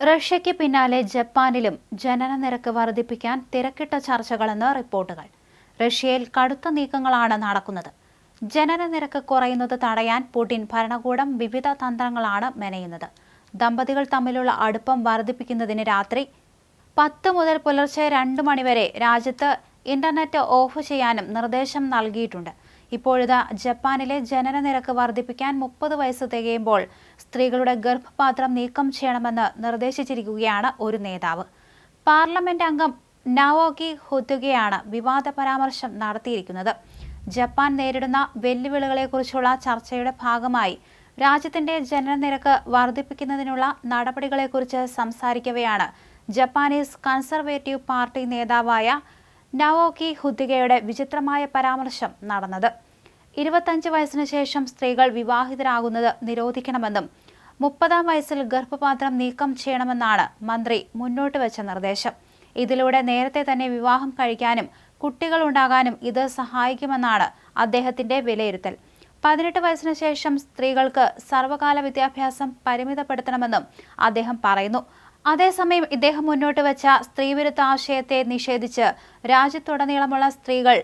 റഷ്യയ്ക്ക് പിന്നാലെ ജപ്പാനിലും ജനന നിരക്ക് വർദ്ധിപ്പിക്കാൻ തിരക്കിട്ട ചർച്ചകളെന്ന് റിപ്പോർട്ടുകൾ. റഷ്യയിൽ കടുത്ത നീക്കങ്ങളാണ് നടക്കുന്നത്. ജനന നിരക്ക് കുറയുന്നത് തടയാൻ പുടിൻ ഭരണകൂടം വിവിധ തന്ത്രങ്ങളാണ് മെനയുന്നത്. ദമ്പതികൾ തമ്മിലുള്ള അടുപ്പം വർദ്ധിപ്പിക്കുന്നതിന് രാത്രി പത്ത് മുതൽ പുലർച്ചെ രണ്ട് മണിവരെ രാജ്യത്ത് ഇന്റർനെറ്റ് ഓഫ് ചെയ്യാനും നിർദ്ദേശം നൽകിയിട്ടുണ്ട്. ഇപ്പോഴിതാ ജപ്പാനിലെ ജനന നിരക്ക് വർദ്ധിപ്പിക്കാൻ മുപ്പത് വയസ്സ് തികയുമ്പോൾ സ്ത്രീകളുടെ ഗർഭപാത്രം നീക്കം ചെയ്യണമെന്ന് നിർദ്ദേശിച്ചിരിക്കുകയാണ് ഒരു നേതാവ്. പാർലമെന്റ് അംഗം നാവോകി ഹുത്തുകയാണ് വിവാദ പരാമർശം നടത്തിയിരിക്കുന്നത്. ജപ്പാൻ നേരിടുന്ന വെല്ലുവിളികളെക്കുറിച്ചുള്ള ചർച്ചയുടെ ഭാഗമായി രാജ്യത്തിന്റെ ജനനനിരക്ക് വർദ്ധിപ്പിക്കുന്നതിനുള്ള നടപടികളെക്കുറിച്ച് സംസാരിക്കവെയാണ് ജപ്പാനീസ് കൺസർവേറ്റീവ് പാർട്ടി നേതാവായ നവോക്കി ഹുദ്ദിഗയുടെ വിചിത്രമായ പരാമർശം നടന്നത്. ഇരുപത്തഞ്ച് വയസ്സിന് ശേഷം സ്ത്രീകൾ വിവാഹിതരാകുന്നത് നിരോധിക്കണമെന്നും മുപ്പതാം വയസ്സിൽ ഗർഭപാത്രം നീക്കം ചെയ്യണമെന്നാണ് മന്ത്രി മുന്നോട്ട് വെച്ച നിർദ്ദേശം. ഇതിലൂടെ നേരത്തെ തന്നെ വിവാഹം കഴിക്കാനും കുട്ടികൾ ഉണ്ടാകാനും ഇത് സഹായിക്കുമെന്നാണ് അദ്ദേഹത്തിന്റെ വിലയിരുത്തൽ. പതിനെട്ട് വയസ്സിന് ശേഷം സ്ത്രീകൾക്ക് സർവകാല വിദ്യാഭ്യാസം പരിമിതപ്പെടുത്തണമെന്നും അദ്ദേഹം പറയുന്നു. അതേസമയം ഇദ്ദേഹം മുന്നോട്ട് വെച്ച സ്ത്രീവിരുദ്ധ ആശയത്തെ നിഷേധിച്ച് രാജ്യത്തുടനീളമുള്ള സ്ത്രീകൾ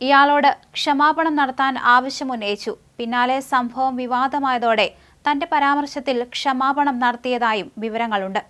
ഇയാളോട് ക്ഷമാപണം നടത്താൻ ആവശ്യമുന്നയിച്ചു. പിന്നാലെ സംഭവം വിവാദമായതോടെ തന്റെ പരാമർശത്തിൽ ക്ഷമാപണം നടത്തിയതായും വിവരങ്ങളുണ്ട്.